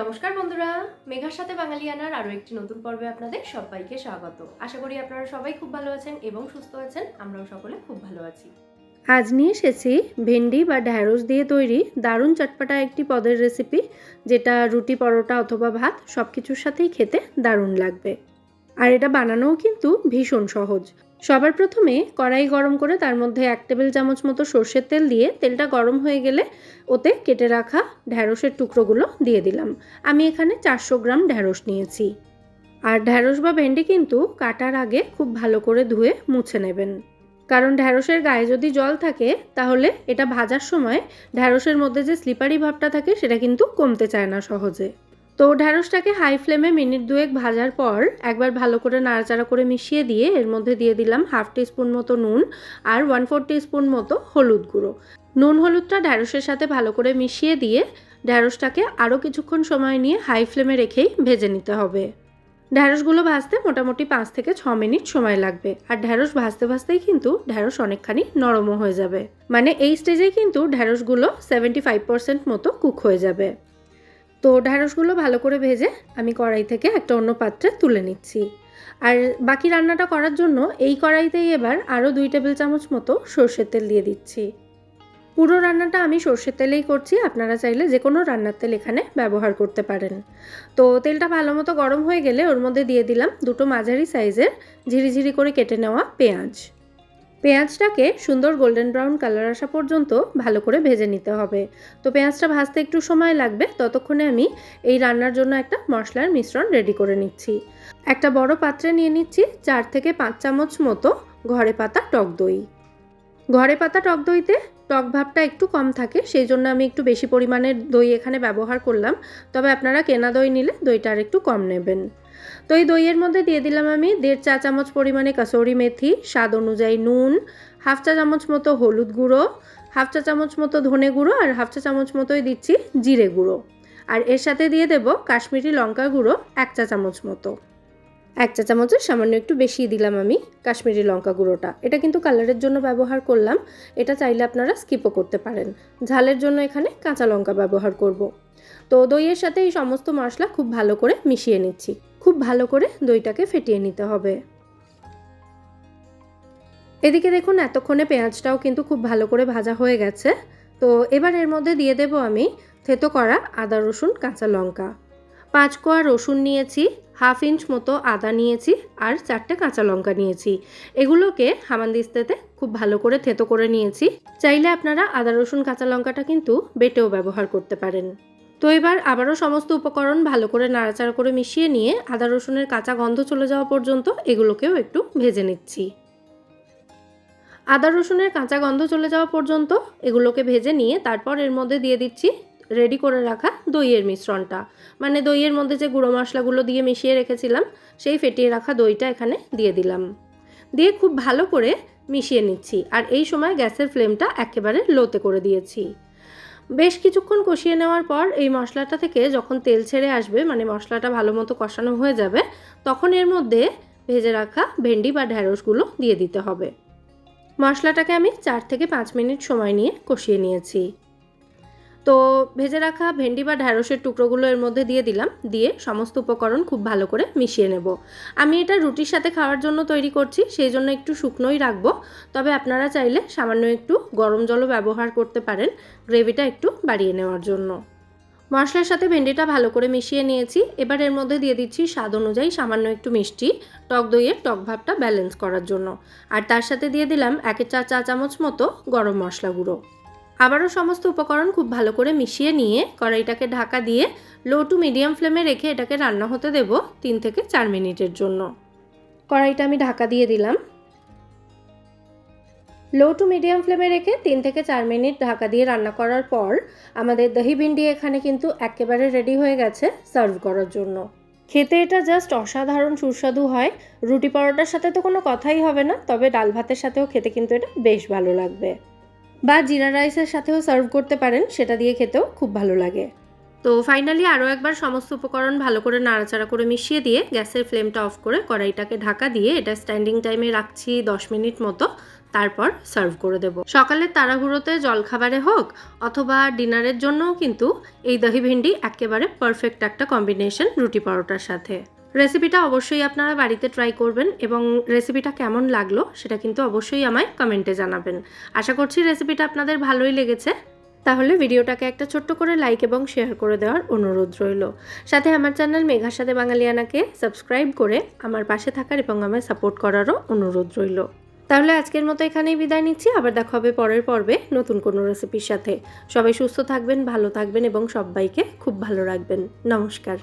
নমস্কার বন্ধুরা, মেঘার সাথে বাঙালিয়ানার আরও একটি নতুন পর্বে আপনাদের সবাইকে স্বাগত। আশা করি আপনারা সবাই খুব ভালো আছেন এবং সুস্থ আছেন, আমরাও সকলে খুব ভালো আছি। আজ নিয়ে এসেছি ভেন্ডি বা ঢ্যাঁড়স দিয়ে তৈরি দারুণ চটপাটা একটি পদের রেসিপি যেটা রুটি পরোটা অথবা ভাত সব কিছুর সাথেই খেতে দারুণ লাগবে। আর এটা বানানোও কিন্তু ভীষণ সহজ। সবার প্রথমে কড়াই গরম করে তার মধ্যে এক টেবিল চামচ মতো সর্ষের তেল দিয়ে তেলটা গরম হয়ে গেলে ওতে কেটে রাখা ঢ্যাঁড়সের টুকরোগুলো দিয়ে দিলাম। আমি এখানে চারশো গ্রাম ঢ্যাঁড়স নিয়েছি। আর ঢ্যাঁড়স বা ভেন্ডি কিন্তু কাটার আগে খুব ভালো করে ধুয়ে মুছে নেবেন। কারণ ঢ্যাঁড়সের গায়ে যদি জল থাকে, তাহলে এটা ভাজার সময় ঢ্যাঁড়সের মধ্যে যে স্লিপারি ভাবটা থাকে, সেটা কিন্তু কমতে চায় না সহজে। তো ঢ্যাঁড়সটাকে হাই ফ্লেমে মিনিট দুয়েক ভাজার পর একবার ভালো করে নাড়াচাড়া করে মিশিয়ে দিয়ে এর মধ্যে দিয়ে দিলাম হাফ টিস্পুন মতো নুন আর ওয়ান ফোর টিস্পুন মতো হলুদ গুঁড়ো। নুন হলুদটা ঢ্যাঁড়সের সাথে ভালো করে মিশিয়ে দিয়ে ঢ্যাঁড়সটাকে আরও কিছুক্ষণ সময় নিয়ে হাই ফ্লেমে রেখেই ভেজে নিতে হবে। ঢ্যাঁড়সগুলো ভাজতে মোটামুটি পাঁচ থেকে ছ মিনিট সময় লাগবে আর ঢ্যাঁড়স ভাজতে ভাজতেই কিন্তু ঢ্যাঁড়স অনেকখানি নরমও হয়ে যাবে। মানে এই স্টেজেই কিন্তু ঢ্যাঁড়সগুলো সেভেন্টি ফাইভ পার্সেন্ট মতো কুক হয়ে যাবে। তো ঢ্যাঁড়সগুলো ভালো করে ভেজে আমি কড়াই থেকে একটা অন্য পাত্রে তুলে নিচ্ছি। আর বাকি রান্নাটা করার জন্য এই কড়াইতেই এবার আরও দুই টেবিল চামচ মতো সর্ষের তেল দিয়ে দিচ্ছি। পুরো রান্নাটা আমি সর্ষের তেলেই করছি, আপনারা চাইলে যে কোনো রান্নার তেল এখানে ব্যবহার করতে পারেন। তো তেলটা ভালো মতো গরম হয়ে গেলে ওর মধ্যে দিয়ে দিলাম দুটো মাঝারি সাইজের ঝিরিঝিরি করে কেটে নেওয়া পেঁয়াজ। পেঁয়াজটাকে সুন্দর গোল্ডেন ব্রাউন কালার আসা পর্যন্ত ভালো করে ভেজে নিতে হবে। তো পেঁয়াজটা ভাজতে একটু সময় লাগবে, ততক্ষণে আমি এই রান্নার জন্য একটা মশলার মিশ্রণ রেডি করে নিচ্ছি। একটা বড় পাত্রে নিয়ে নিচ্ছি চার থেকে পাঁচ চামচ মতো ঘরে পাতা টক দই। ঘরে পাতা টক দইতে টক ভাবটা একটু কম থাকে, সেই জন্য আমি একটু বেশি পরিমাণের দই এখানে ব্যবহার করলাম। তবে আপনারা কেনা দই নিলে দইটা আর একটু কম নেবেন। তো এই দইয়ের মধ্যে দিয়ে দিলাম আমি দেড় চা চামচ পরিমাণে কাসৌরি মেথি, স্বাদ অনুযায়ী নুন, হাফ চা চামচ মতো হলুদ গুঁড়ো, হাফ চা চামচ মতো ধনে গুঁড়ো আর হাফ চা চামচ মতোই দিচ্ছি জিরে গুঁড়ো। আর এর সাথে দিয়ে দেব কাশ্মীরি লঙ্কা গুঁড়ো এক চা চামচ মতো। এক চা চামচের সামান্য একটু বেশি দিলাম আমি কাশ্মীরি লঙ্কা গুঁড়োটা। এটা কিন্তু কালারের জন্য ব্যবহার করলাম, এটা চাইলে আপনারা স্কিপও করতে পারেন। ঝালের জন্য এখানে কাঁচা লঙ্কা ব্যবহার করব। তো দইয়ের সাথে এই সমস্ত মশলা খুব ভালো করে মিশিয়ে নিচ্ছি। খুব ভালো করে দইটাকে ফেটিয়ে নিতে হবে। এদিকে দেখুন, এতক্ষণে পেঁয়াজটাও কিন্তু খুব ভালো করে ভাজা হয়ে গেছে। তো এবার এর মধ্যে দিয়ে দেব আমি থেতো করা আদা রসুন কাঁচা লঙ্কা। পাঁচ কোয়া রসুন নিয়েছি, হাফ ইঞ্চ মতো আদা নিয়েছি আর চারটে কাঁচা লঙ্কা নিয়েছি। এগুলোকে হামানদিস্তাতে খুব ভালো করে থেতো করে নিয়েছি। চাইলে আপনারা আদা রসুন, কাঁচা লঙ্কাটা কিন্তু বেটেও ব্যবহার করতে পারেন। তো এবার আবারও সমস্ত উপকরণ ভালো করে নাড়াচাড়া করে মিশিয়ে নিয়ে আদা রসুনের কাঁচা গন্ধ চলে যাওয়া পর্যন্ত এগুলোকেও একটু ভেজে নিচ্ছি। আদা রসুনের কাঁচা গন্ধ চলে যাওয়া পর্যন্ত এগুলোকে ভেজে নিয়ে তারপর এর মধ্যে দিয়ে দিচ্ছি রেডি করে রাখা দইয়ের মিশ্রণটা। মানে দইয়ের মধ্যে যে গুঁড়ো মশলাগুলো দিয়ে মিশিয়ে রেখেছিলাম, সেই ফেটিয়ে রাখা দইটা এখানে দিয়ে দিলাম। দিয়ে খুব ভালো করে মিশিয়ে নিচ্ছি আর এই সময় গ্যাসের ফ্লেমটা একেবারে লোতে করে দিয়েছি। বেশ কিছুক্ষণ কষিয়ে নেওয়ার পর এই মশলাটা থেকে যখন তেল ছেড়ে আসবে মানে মশলাটা ভালো মতো কষানো হয়ে যাবে, তখন এর মধ্যে ভেজে রাখা ভেন্ডি বা ঢ্যাঁড়সগুলো দিয়ে দিতে হবে। মশলাটাকে আমি চার থেকে পাঁচ মিনিট সময় নিয়ে কষিয়ে নিয়েছি। তো ভেজে রাখা ভেন্ডি বা ঢ্যাঁড়সের টুকরোগুলো এর মধ্যে দিয়ে দিলাম। দিয়ে সমস্ত উপকরণ খুব ভালো করে মিশিয়ে নেব। আমি এটা রুটির সাথে খাওয়ার জন্য তৈরি করছি, সেই জন্য একটু শুকনোই রাখব। তবে আপনারা চাইলে সামান্য একটু গরম জলও ব্যবহার করতে পারেন গ্রেভিটা একটু বাড়িয়ে নেওয়ার জন্য। মশলার সাথে ভেন্ডিটা ভালো করে মিশিয়ে নিয়েছি। এবার এর মধ্যে দিয়ে দিচ্ছি স্বাদ অনুযায়ী সামান্য একটু মিষ্টি, টক দইয়ের টক ভাবটা ব্যালেন্স করার জন্য। আর তার সাথে দিয়ে দিলাম একে চা চা চামচ মতো গরম মশলা গুঁড়ো। আবারও সমস্ত উপকরণ খুব ভালো করে মিশিয়ে নিয়ে কড়াইটাকে ঢাকা দিয়ে লো টু মিডিয়াম ফ্লেমে রেখে এটাকে রান্না হতে দেব তিন থেকে চার মিনিটের জন্য। কড়াইটা আমি ঢাকা দিয়ে দিলাম। লো টু মিডিয়াম ফ্লেমে রেখে তিন থেকে চার মিনিট ঢাকা দিয়ে রান্না করার পর আমাদের দহি ভিন্ডি এখানে কিন্তু একেবারে রেডি হয়ে গেছে সার্ভ করার জন্য। খেতে এটা জাস্ট অসাধারণ সুস্বাদু হয়। রুটি পরোটার সাথে তো কোনো কথাই হবে না, তবে ডাল ভাতের সাথেও খেতে কিন্তু এটা বেশ ভালো লাগবে। বা জিরা রাইসের সাথেও সার্ভ করতে পারেন, সেটা দিয়ে খেতেও খুব ভালো লাগে। তো ফাইনালি আরও একবার সমস্ত উপকরণ ভালো করে নাড়াচাড়া করে মিশিয়ে দিয়ে গ্যাসের ফ্লেমটা অফ করে কড়াইটাকে ঢাকা দিয়ে এটা স্ট্যান্ডিং টাইমে রাখছি দশ মিনিট মতো, তারপর সার্ভ করে দেব। সকালের তাড়াহুড়োতে জলখাবারে হোক অথবা ডিনারের জন্যও কিন্তু এই দহি ভেন্ডি একেবারে পারফেক্ট একটা কম্বিনেশন রুটি পরোটার সাথে। রেসিপিটা অবশ্যই আপনারা বাড়িতে ট্রাই করবেন এবং রেসিপিটা কেমন লাগল সেটা কিন্তু অবশ্যই আমায় কমেন্টে জানাবেন। আশা করছি রেসিপিটা আপনাদের ভালোই লেগেছে। তাহলে ভিডিওটাকে একটা ছোট্ট করে লাইক এবং শেয়ার করে দেওয়ার অনুরোধ রইল। সাথে আমার চ্যানেল মেঘার সাথে বাঙালিয়ানাকে সাবস্ক্রাইব করে আমার পাশে থাকার এবং আমায় সাপোর্ট করারও অনুরোধ রইল। তাহলে আজকের মতো এখানেই বিদায় নিচ্ছি। আবার দেখা হবে পরের পর্বে নতুন কোনো রেসিপির সাথে। সবাই সুস্থ থাকবেন, ভালো থাকবেন এবং সবাইকে খুব ভালো রাখবেন। নমস্কার।